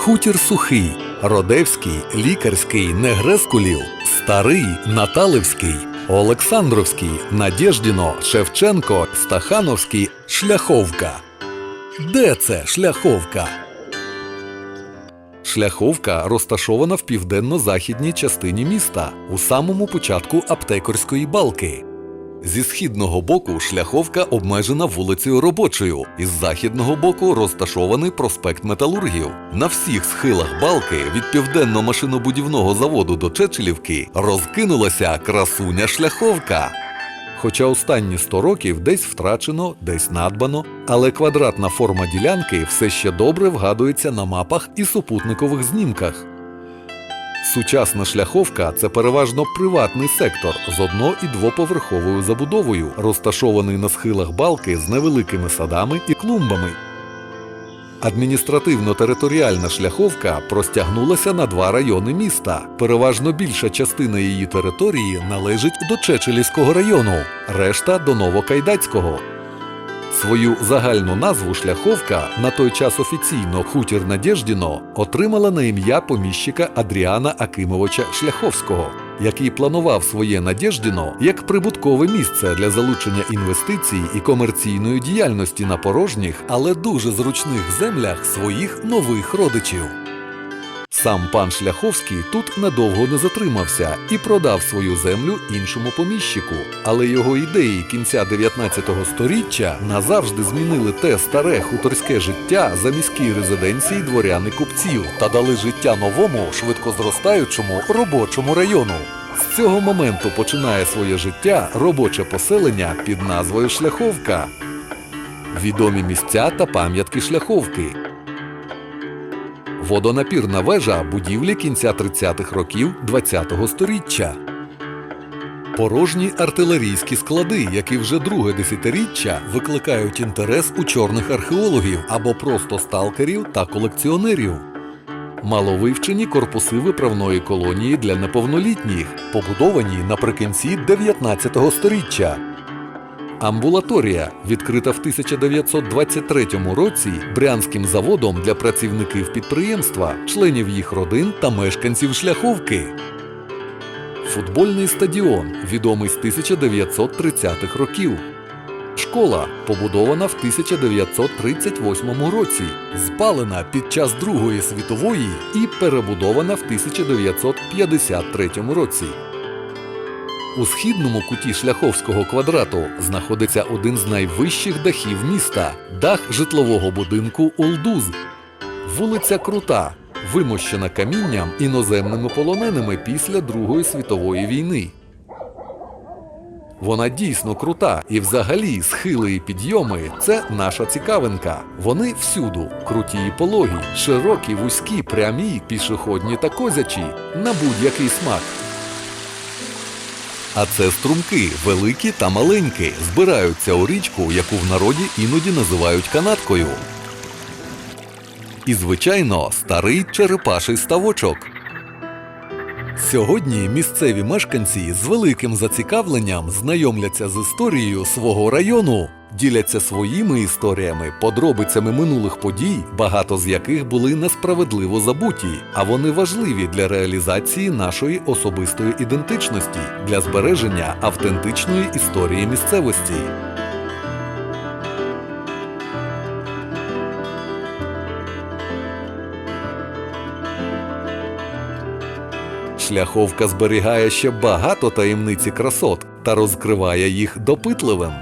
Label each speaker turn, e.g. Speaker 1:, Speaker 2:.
Speaker 1: Хутір сухий, Родевський, Лікарський, Негрескулів, Старий, Наталевський, Олександровський, Надєждіно, Шевченко, Стахановський, Шляховка. Де це шляховка? Шляховка розташована в південно-західній частині міста, у самому початку аптекарської балки. Зі східного боку шляховка обмежена вулицею Робочою, із західного боку розташований проспект Металургів. На всіх схилах балки від південно-машинобудівного заводу до Чечелівки розкинулася красуня шляховка. Хоча останні 100 років десь втрачено, десь надбано, але квадратна форма ділянки все ще добре вгадується на мапах і супутникових знімках. Сучасна шляховка це переважно приватний сектор з одно- і двоповерховою забудовою, розташований на схилах балки з невеликими садами і клумбами. Адміністративно-територіальна шляховка простягнулася на два райони міста. Переважно більша частина її території належить до Чечелівського району, решта до Новокайдацького. Свою загальну назву шляховка, на той час офіційно хутір Надєждіно, отримала на ім'я поміщика Адріана Акимовича Шляховського, який планував своє Надєждіно як прибуткове місце для залучення інвестицій і комерційної діяльності на порожніх, але дуже зручних землях своїх нових родичів. Сам пан Шляховський тут надовго не затримався і продав свою землю іншому поміщику. Але його ідеї кінця 19 століття назавжди змінили те старе хуторське життя за міській резиденції дворяни купців та дали життя новому, швидко зростаючому робочому району. З цього моменту починає своє життя робоче поселення під назвою Шляховка. Відомі місця та пам'ятки шляховки. Водонапірна вежа будівлі кінця 30-х років ХХ століття. Порожні артилерійські склади, які вже друге десятиріччя викликають інтерес у чорних археологів або просто сталкерів та колекціонерів. Маловивчені корпуси виправної колонії для неповнолітніх, побудовані наприкінці 19 століття. Амбулаторія, відкрита в 1923 році Брянським заводом для працівників підприємства, членів їх родин та мешканців шляховки. Футбольний стадіон, відомий з 1930-х років. Школа, побудована в 1938 році, спалена під час Другої світової і перебудована в 1953 році. У східному куті шляховського квадрату знаходиться один з найвищих дахів міста дах житлового будинку Улдуз. Вулиця Крута, вимощена камінням іноземними полоненими після Другої світової війни. Вона дійсно крута, і взагалі схили і підйоми це наша цікавинка. Вони всюду круті і пологі, широкі, вузькі, прямі, пішохідні та козячі, на будь-який смак. А це струмки, великі та маленькі, збираються у річку, яку в народі іноді називають канаткою. І, звичайно, старий черепаший ставочок. Сьогодні місцеві мешканці з великим зацікавленням знайомляться з історією свого району, діляться своїми історіями, подробицями минулих подій, багато з яких були несправедливо забуті, а вони важливі для реалізації нашої особистої ідентичності, для збереження автентичної історії місцевості. шляховка зберігає ще багато таємниці красот та розкриває їх допитливим.